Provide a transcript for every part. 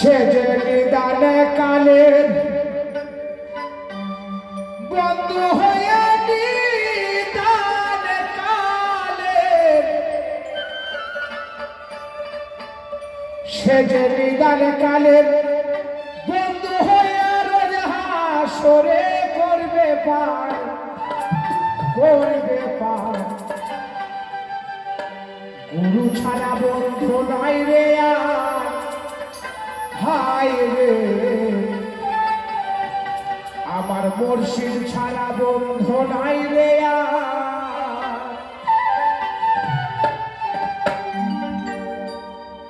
সে যে নিদানে কালের বন্ধু হয়ে নিদানে কালের সে যে নিদান কালের বন্ধু হয়ে হাসরে করবে পার করবে পার। গুরু ছাড়া বন্ধু নাই রে আর। হায় রে। আমার মুর্শিদ ছাড়া বন্ধু নাই রে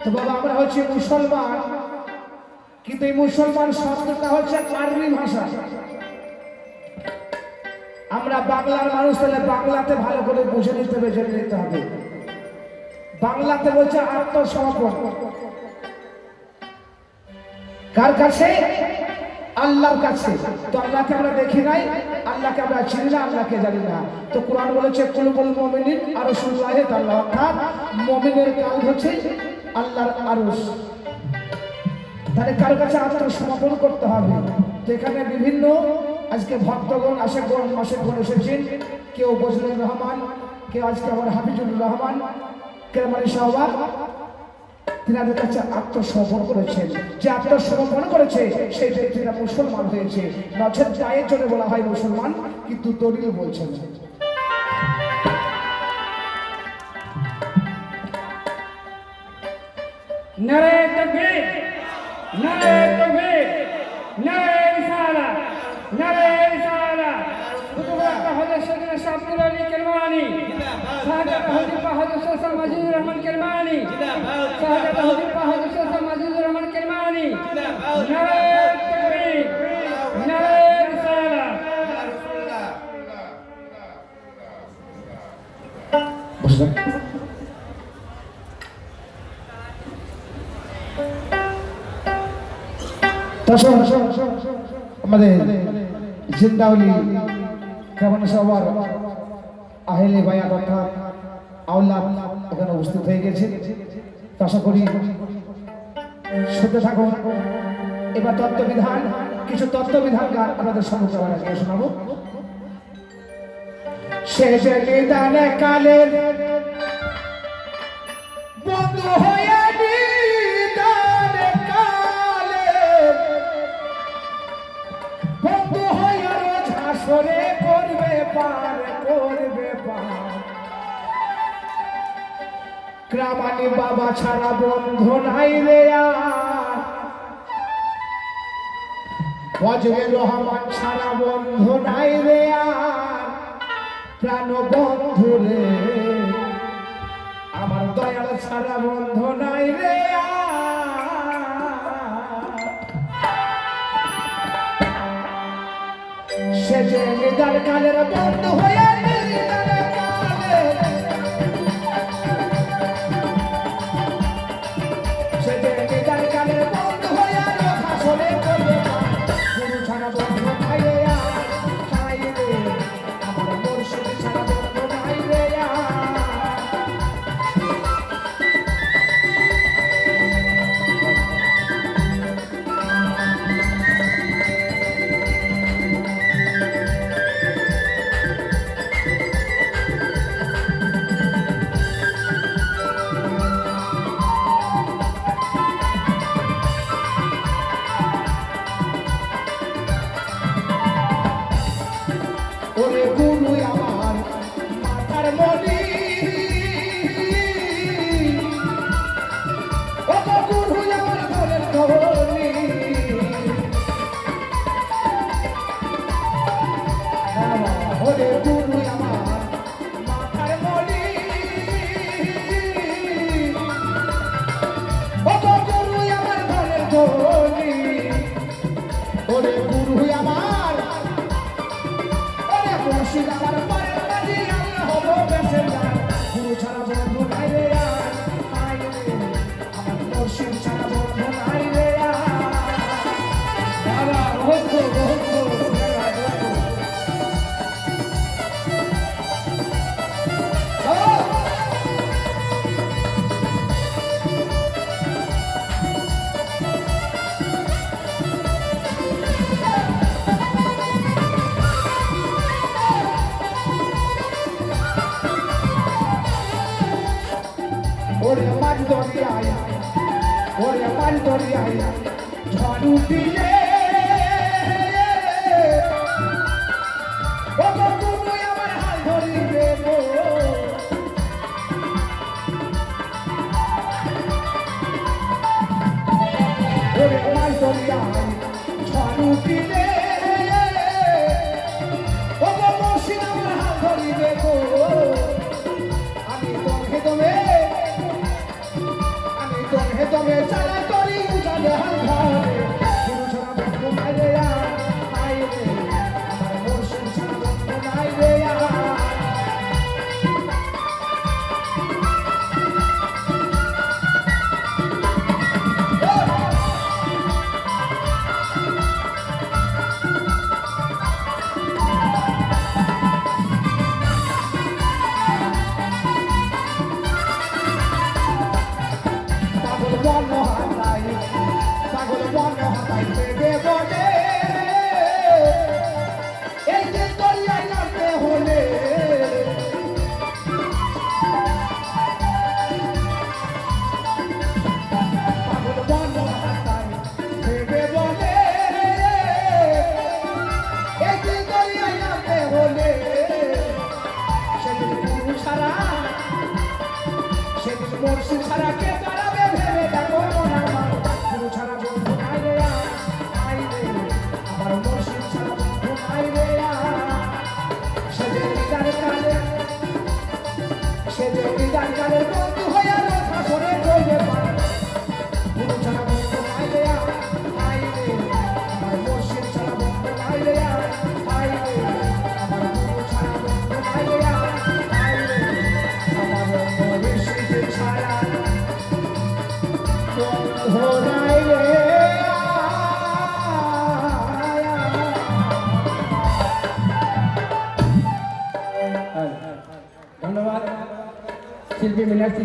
তো বাবা, আমরা হচ্ছে মুসলমান। কিন্তু এই মুসলমান শব্দটা হচ্ছে আরবি ভাষা। আমরা বাংলার মানুষ, তাহলে বাংলাতে ভালো করে বুঝে নিতে হবে, জেনে নিতে হবে। বাংলাতে বলছে আত্মসমর্পণ। কার কাছে? আল্লাহর কাছে। তো আল্লাহকে আমরা দেখি নাই, আল্লাহকে আমরা চিনি না, আল্লাহকে জানি না। তো কোরআন বলেছে, কুলুবুল মুমিনিন আর রসুল্লাহে তাল্লাহ। অর্থাৎ মুমিনের কাল হচ্ছে আল্লাহর আরশ তাহলে কার কাছে আত্মসমর্পণ করতে হবে। তো এখানে বিভিন্ন, আজকে ভক্তগণ আশেকগণ মাসেকগণ এসেছেন। কেউ বজরুল রহমান, কেউ আজকে আমার হাফিজুর রহমান, কেরামানি সাহবাগ। তিনাদের কাছে আত্মসমর্পণ করেছেন যে আত্মসমর্পণ করেছে, সেই ব্যক্তিরা মুসলমান হয়েছে নচেত গায়ের জন্য বলা হয় মুসলমান, কিন্তু দলিল বলছেন। নারে তকবীর নারে তকবীর, নারে রিসালা নারে কুতুবাত হযরত সৈয়দনা শাহ আব্দুল আলী কেলমানি শাহাদাত হযরত হযরত শাহ মাজিদুর রহমান কেলমানি শাহাদাত হযরত হযরত শাহ মাজিদুর রহমান কেলমানি নারে তকবীর নারে রিসালা বুঝলেন তখন আমাদের জিন্দাউলি কেমন সবার আহেলে ভাইয়া অর্থাৎ আউলাদ এখানে উপস্থিত হয়ে গেছে। আশা করি শুনতে থাকুন। এবার তত্ত্ববিধান, কিছু তত্ত্ববিধান গান আমাদের সম্মুখে আমরা শোনাবো। শেষ নিদানে কালের বন্ধু হয়ে পার বাবা ছাড়া বন্ধু নাই রে বজরে রহমান ছাড়া বন্ধু নাই রে প্রাণ বন্ধু রে, আমার দয়াল ছাড়া বন্ধু নাই রে সে যে নিদার কালের বন্ধু হয়ে নিদার দরিয়ায় ঝড় উঠিলে life. ধন্যবাদ। শিল্পী মিনাক্ষী